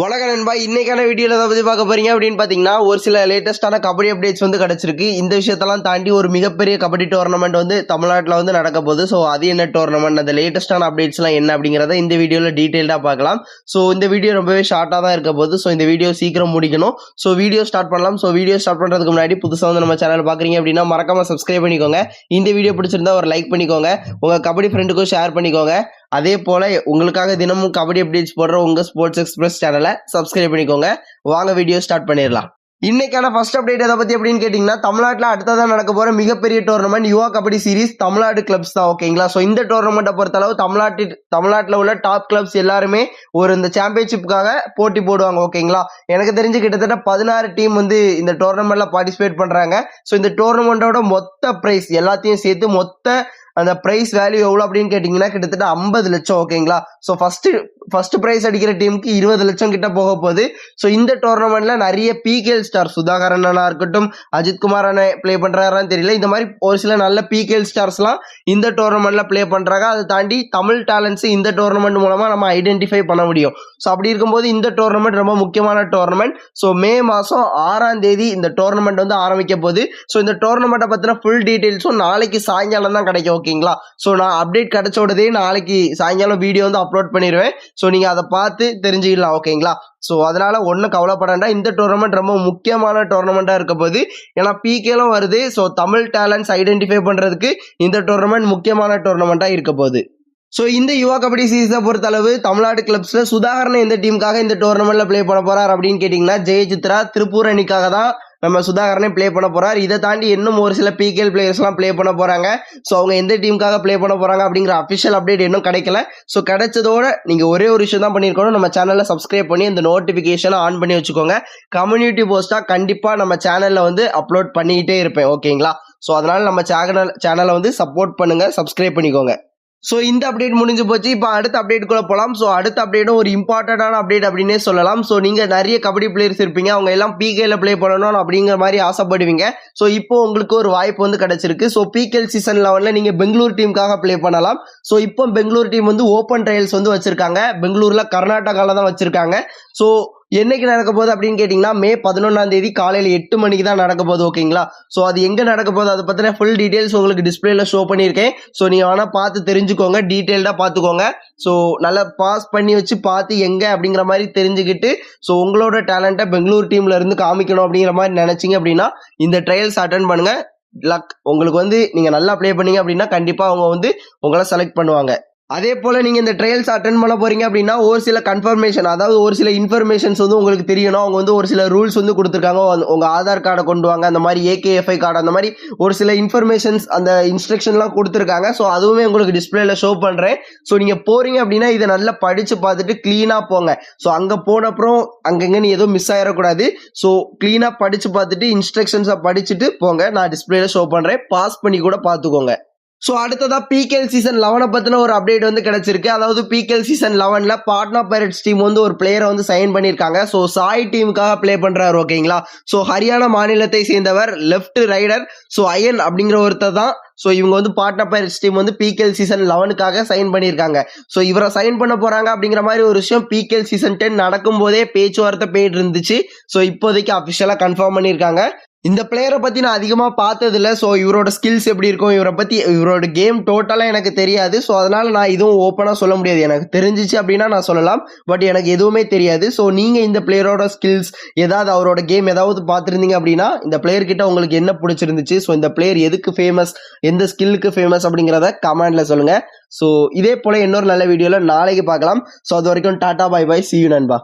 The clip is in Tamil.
வணக்கம் நண்பா. இன்னைக்கான வீடியோவில் எதை பற்றி பார்க்க போறீங்க. அப்படின்னு பார்த்தீங்கன்னா ஒரு சில லேட்டஸ்ட்டான கபடி அப்டேட்ஸ் வந்து கிடச்சிருக்கு. இந்த விஷயத்தெல்லாம் தாண்டி ஒரு மிகப்பெரிய கபடி டோர்னமெண்ட் வந்து தமிழ்நாட்டில் வந்து நடக்க போகுது. ஸோ அது என்ன டோர்னமெண்ட் அந்த லேட்டஸ்ட்டான அப்டேட்ஸ்லாம் என்ன அப்படிங்கிறத இந்த வீடியோவில் டீட்டெயில்டாக பார்க்கலாம். ஸோ இந்த வீடியோ ரொம்பவே ஷார்ட்டாக தான் இருக்க போகுது. ஸோ இந்த வீடியோ சீக்கிரம் முடிக்கணும். ஸோ வீடியோ ஸ்டார்ட் பண்ணலாம். ஸோ வீடியோ ஸ்டார்ட் பண்ணுறதுக்கு முன்னாடி புதுசாக வந்து நம்ம சேனல் பார்க்குறீங்க அப்படின்னா மறக்காமல் சப்ஸ்கிரைப் பண்ணிக்கோங்க. இந்த வீடியோ பிடிச்சிருந்தா ஒரு லைக் பண்ணிக்கோங்க. உங்கள் கபடி ஃப்ரெண்டுக்கும் ஷேர் பண்ணிக்கோங்க. அதே போல உங்களுக்காக தினமும் கபடி அப்டேட்ஸ் போடுற உங்க ஸ்போர்ட்ஸ் எக்ஸ்பிரஸ் சேனலை சப்ஸ்கிரைப் பண்ணிக்கோங்க. வாங்க வீடியோ ஸ்டார்ட் பண்ணிடலாம். இன்னைக்கான ஃபர்ஸ்ட் அப்டேட் எதை பத்தி அப்படின்னு கேட்டிங்கன்னா தமிழ்நாட்டில் அடுத்ததான் நடக்க போற மிகப்பெரிய tournament Yuva kabaddi series Tamil Nadu clubs தான் ஓகேங்களா ஸோ இந்த டோர்னமெண்ட்டை பொறுத்தளவு தமிழ்நாட்டு தமிழ்நாட்டில் உள்ள டாப் கிளப்ஸ் எல்லாருமே ஒரு இந்த சாம்பியன்ஷிப்புக்காக போட்டி போடுவாங்க ஓகேங்களா எனக்கு தெரிஞ்சு கிட்டத்தட்ட பதினாறு டீம் வந்து இந்த டோர்னமெண்ட்ல பார்ட்டிசிபேட் பண்றாங்க. ஸோ இந்த டோர்னமெண்ட்டோட மொத்த பிரைஸ் எல்லாத்தையும் சேர்த்து மொத்த அந்த பிரைஸ் வேல்யூ எவ்வளோ அப்படின்னு கேட்டிங்கன்னா கிட்டத்தட்ட ஐம்பது லட்சம் ஓகேங்களா ஸோ ஃபஸ்ட்டு ஃபர்ஸ்ட் ப்ரைஸ் அடிக்கிற டீமுக்கு இருபது லட்சம் கிட்ட போக போகுது. ஸோ இந்த டோர்னமெண்ட்ல நிறைய பிகேஎல் ஸ்டார் சுதாகரன் இருக்கட்டும் அஜித் குமார் அண்ணா ப்ளே பண்றாரான்னு தெரியல. இந்த மாதிரி ஒரு சில நல்ல பிகேஎல் ஸ்டார்ஸ்லாம் இந்த டோர்னமெண்ட்ல ப்ளே பண்றாங்க. அதை தாண்டி தமிழ் டேலண்ட்ஸ் இந்த டோர்னமெண்ட் மூலமா நம்ம ஐடென்டிஃபை பண்ண முடியும். ஸோ அப்படி இருக்கும்போது இந்த டோர்னமெண்ட் ரொம்ப முக்கியமான டோர்னமெண்ட் ஸோ மே மாதம் ஆறாம் தேதி இந்த டோர்னமெண்ட் வந்து ஆரம்பிக்க போகுது. ஸோ இந்த டோர்னமெண்ட்டை பற்றின ஃபுல் டீட்டெயில்ஸும் நாளைக்கு சாயங்காலம் தான் கிடைக்கும் ஓகேங்களா ஸோ நான் அப்டேட் கிடைச்ச உடனே நாளைக்கு சாயங்காலம் வீடியோ வந்து அப்லோட் பண்ணிடுவேன் ஸோ நீங்கள் அதை பார்த்து தெரிஞ்சுக்கலாம் ஓகேங்களா ஸோ அதனால் ஒன்றும் கவலைப்படாண்டா இந்த டோர்னமெண்ட் ரொம்ப முக்கியமான டோர்னமெண்ட்டாக இருக்க போது ஏன்னா பிகேலும் வருது. ஸோ தமிழ் டேலண்ட்ஸ் ஐடென்டிஃபை பண்ணுறதுக்கு இந்த டோர்னமெண்ட் முக்கியமான டோர்னமெண்ட்டாக இருக்க போகுது. ஸோ இந்த யுவா கபடி சீரீஸை பொறுத்தளவு தமிழ்நாடு கிளப்ஸில் சுதாகரன் எந்த டீமுக்காக இந்த டோர்னமெண்ட்டில் ப்ளே பண்ண போகிறார் அப்படின்னு கேட்டிங்கன்னா ஜெயசித்ரா திருப்பூர் அணிக்காக தான் நம்ம சுதாகரனே ப்ளே பண்ண போகிறார் இதை தாண்டி இன்னும் ஒரு சில பிகேஎல் பிளேயர்ஸ்லாம் ப்ளே பண்ண போறாங்க. ஸோ அவங்க எந்த டீமுக்காக ப்ளே பண்ண போறாங்க அப்படிங்கிற அஃபிஷியல் அப்டேட் இன்னும் கிடைக்கல. ஸோ கிடைச்சதோட நீங்க ஒரே ஒரு விஷயம் தான் பண்ணியிருக்கணும். நம்ம சேனலில் சப்ஸ்கிரைப் பண்ணி இந்த நோட்டிஃபிகேஷனை ஆன் பண்ணி வச்சுக்கோங்க. கம்யூனிட்டி போஸ்டா கண்டிப்பா நம்ம சேனல்ல வந்து அப்லோட் பண்ணிக்கிட்டே இருப்பேன். ஓகேங்களா ஸோ அதனால நம்ம சேனல் சேனலை வந்து சப்போர்ட் பண்ணுங்க. சப்ஸ்கிரைப் பண்ணிக்கோங்க. ஸோ இந்த அப்டேட் முடிஞ்சு போச்சு. இப்போ அடுத்த அப்டேட்டுக்குள்ள போகலாம் ஸோ அடுத்த அப்டேட்டும் ஒரு இம்பார்ட்டண்டான அப்டேட் அப்படின்னே சொல்லலாம். ஸோ நீங்கள் நிறைய கபடி பிளேயர்ஸ் இருப்பீங்க. அவங்க எல்லாம் பிகேல ப்ளே பண்ணணும் அப்படிங்கிற மாதிரி ஆசைப்படுவீங்க. ஸோ இப்போ உங்களுக்கு ஒரு வாய்ப்பு வந்து கிடைச்சிருக்கு. ஸோ பிகேஎல் சீசன் லெவனில் நீங்கள் பெங்களூர் டீமுக்காக ப்ளே பண்ணலாம். ஸோ இப்போ பெங்களூர் டீம் வந்து ஓப்பன் ட்ரையல்ஸ் வந்து வச்சிருக்காங்க. பெங்களூரில் கர்நாடகாவில் தான் வச்சிருக்காங்க. ஸோ என்னைக்கு நடக்க போகுது அப்படின்னு கேட்டிங்கன்னா மே பதினொன்றாம் தேதி காலையில் எட்டு மணிக்கு தான் நடக்க போகுது ஓகேங்களா? ஸோ அது எங்கே நடக்க போகுது அதை பற்றின ஃபுல் டீட்டெயில்ஸ் உங்களுக்கு டிஸ்பிளேல ஷோ பண்ணியிருக்கேன். ஸோ நீங்கள் வேணால் பார்த்து தெரிஞ்சுக்கோங்க டீட்டெயில்டாக பார்த்துக்கோங்க. ஸோ நல்லா பாஸ் பண்ணி வச்சு பார்த்து எங்கே அப்படிங்கிற மாதிரி தெரிஞ்சுக்கிட்டு ஸோ உங்களோட டேலண்ட்டை பெங்களூர் டீம்ல இருந்து காமிக்கணும் அப்படிங்கிற மாதிரி நினச்சிங்க அப்படின்னா இந்த ட்ரையல்ஸ் அட்டன் பண்ணுங்கள் லக் உங்களுக்கு வந்து நீங்கள் நல்லா ப்ளே பண்ணீங்க அப்படின்னா கண்டிப்பாக அவங்க வந்து உங்களை செலக்ட் பண்ணுவாங்க. அதே போல் நீங்கள் இந்த ட்ரையல்ஸ் அட்டன் பண்ண போறீங்க அப்படின்னா ஒரு சில கன்ஃபர்மேஷன் அதாவது ஒரு சில இன்ஃபர்மேஷன்ஸ் வந்து உங்களுக்கு தெரியணும். அவங்க வந்து ஒரு சில ரூல்ஸ் வந்து கொடுத்துருக்காங்க. உங்கள் ஆதார் கார்டை கொண்டு வாங்க. அந்த மாதிரி ஏகேஎஃப்ஐ கார்டு அந்த மாதிரி ஒரு சில இன்ஃபர்மேஷன்ஸ் அந்த இன்ஸ்ட்ரக்ஷன்லாம் கொடுத்துருக்காங்க. ஸோ அதுவுமே உங்களுக்கு டிஸ்பிளேல ஷோ பண்ணுறேன் ஸோ நீங்கள் போகிறீங்க அப்படின்னா இதை நல்லா படித்து பார்த்துட்டு க்ளீனாக போங்க. ஸோ அங்கே போன அப்புறம் அங்கங்கே நீ எதுவும் மிஸ் ஆகிடக்கூடாது ஸோ க்ளீனாக படித்து பார்த்துட்டு இன்ஸ்ட்ரக்ஷன்ஸை படிச்சுட்டு போங்க. நான் டிஸ்பிளேல ஷோ பண்ணுறேன் பாஸ் பண்ணி கூட பார்த்துக்கோங்க. ஸோ அடுத்ததாக பிகேஎல் சீசன் லெவனை பற்றின ஒரு அப்டேட் வந்து கிடச்சிருக்கு. அதாவது பிகேஎல் சீசன் லெவனில் பாட்னா பைரட்ஸ் டீம் வந்து ஒரு பிளேயரை வந்து சைன் பண்ணியிருக்காங்க. ஸோ சாய் டீமுக்காக ப்ளே பண்ணுறாரு ஓகேங்களா ஸோ ஹரியானா மாநிலத்தை சேர்ந்தவர் லெஃப்ட் ரைடர் ஸோ அயன் அப்படிங்கிற ஒருத்தர் தான். ஸோ இவங்க வந்து பாட்னா பைரட்ஸ் டீம் வந்து பிகேஎல் சீசன் லெவனுக்காக சைன் பண்ணியிருக்காங்க. ஸோ இவரை சைன் பண்ண போகிறாங்க அப்படிங்கிற மாதிரி ஒரு விஷயம் பிகேஎல் சீசன் டென் நடக்கும் போதே பேச்சுவார்த்தை போயிட்டு இருந்துச்சு. ஸோ இப்போதைக்கு அஃபிஷியலாக கன்ஃபார்ம் பண்ணியிருக்காங்க. இந்த பிளேயரை பற்றி நான் அதிகமாக பார்த்ததில்ல. ஸோ இவரோட ஸ்கில்ஸ் எப்படி இருக்கும் இவரை பற்றி இவரோட கேம் டோட்டலாக எனக்கு தெரியாது. ஸோ அதனால் நான் இதுவும் ஓப்பனாக சொல்ல முடியாது. எனக்கு தெரிஞ்சிச்சு அப்படின்னா நான் சொல்லலாம். பட் எனக்கு எதுவுமே தெரியாது. ஸோ நீங்கள் இந்த பிளேயரோட ஸ்கில்ஸ் ஏதாவது அவரோட கேம் ஏதாவது பார்த்துருந்தீங்க அப்படின்னா இந்த பிளேயர் கிட்ட உங்களுக்கு என்ன பிடிச்சிருந்துச்சு? ஸோ இந்த பிளேயர் எதுக்கு ஃபேமஸ் எந்த ஸ்கில்லுக்கு ஃபேமஸ் அப்படிங்கிறத கமெண்டில் சொல்லுங்கள் ஸோ இதே போல் இன்னொரு நல்ல வீடியோவில் நாளைக்கு பார்க்கலாம். ஸோ அது வரைக்கும் டாட்டா பை பாய் சி யூ நண்பா.